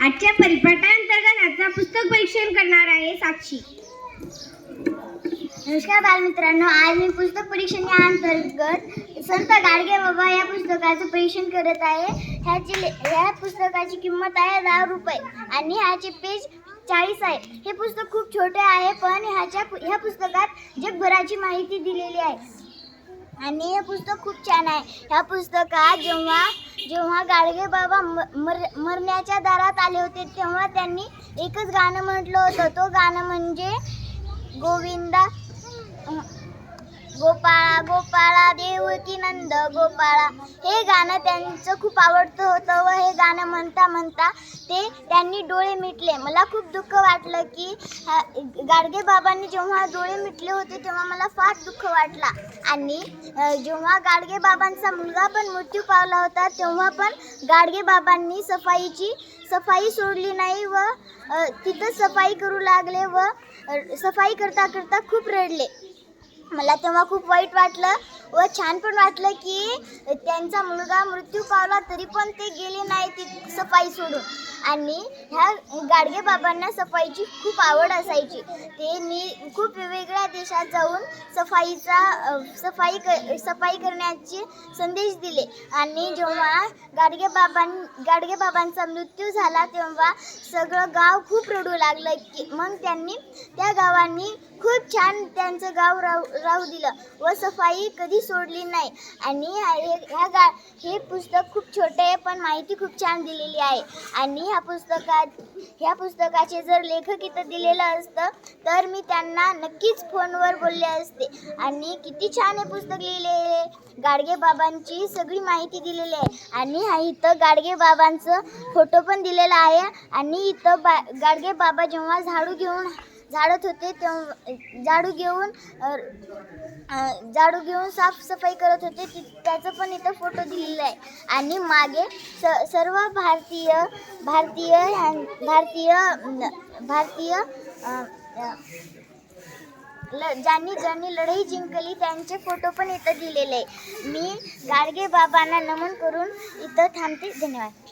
आजच्या परिपाठांतर्गत आजचा पुस्तक परीक्षण करणार आहे साक्षी. नमस्कार बालमित्रांनो आज मी पुस्तक परीक्षण या अंतर्गत संत गाडगे बाबा या पुस्तकाचं परीक्षण करत आहे. ह्याची ह्या पुस्तकाची किंमत आहे दहा रुपये आणि ह्याचे पेज चाळीस आहे. हे पुस्तक खूप छोटे आहे पण ह्याच्या ह्या पुस्तकात जगभराची माहिती दिलेली आहे. आणि हे पुस्तक खूप छान आहे. ह्या पुस्तकात जेव्हा जेव्हा गाडगे बाबा म- मर मरण्याच्या दारात आले होते तेव्हा त्यांनी एकच गाणं म्हटलं होतं. तो गाणं म्हणजे गोविंदा अं, गोपाळा गोपाळा देवकी नंद गोपाळा. हे गाणं त्यांचं खूप आवडतं होतं व हे गाणं म्हणता म्हणता ते त्यांनी डोळे मिटले. मला खूप दुःख वाटलं की गाडगे बाबांनी जेव्हा डोळे मिटले होते तेव्हा मला फार दुःख वाटला. आणि जेव्हा गाडगे बाबांचा मुलगा पण मृत्यू पावला होता तेव्हा पण गाडगे बाबांनी सफाईची सफाई सोडली नाही व तिथं सफाई करू लागले व सफाई करता करता खूप रडले. मला तेव्हा खूप वाईट वाटलं व छान पण वाटलं की त्यांचा मुलगा मृत्यू पावला तरी पण ते गेले नाही ती सफाई सोडून. आणि ह्या गाडगे बाबांना सफाईची खूप आवड असायची. ते मी खूप वेगवेगळ्या देशात जाऊन सफाईचा सफाई कर सफाई करण्याचे संदेश दिले. आणि जेव्हा गाडगे बाबां गाडगे बाबांचा मृत्यू झाला तेव्हा सगळं गाव खूप रडू लागलं की मग त्यांनी त्या गावांनी खूप छान त्यांचं गाव राहू राहू दिलं. व सफाई कधी सोडली नाही. आणि ह्या- ह्या गा हे पुस्तक खूप छोटे आहे पण माहिती खूप छान दिलेली आहे. आणि ह्या पुस्तकात ह्या पुस्तकाचे जर लेखक इथं दिलेलं असतं तर मी त्यांना नक्कीच फोनवर बोलले असते. आणि किती छान हे पुस्तक लिहिले आहे. गाडगे बाबांची सगळी माहिती दिलेली आहे. आणि हा इथं गाडगे बाबांचं फोटो पण दिलेला आहे. आणि इथं बा गाडगे बाबा जेव्हा झाडू घेऊन झाडत होते तेव्हा झाडू घेऊन झाडू घेऊन साफसफाई करत होते ति त्याचं पण इथं फोटो दिलेला आहे. आणि मागे स सर्व भारतीय भारतीय भारतीय भारतीय ल ज्यांनी ज्यांनी लढाई जिंकली त्यांचे फोटो पण इथं दिलेले आहे. मी गाडगे बाबांना नमन करून इथं थांबते. धन्यवाद.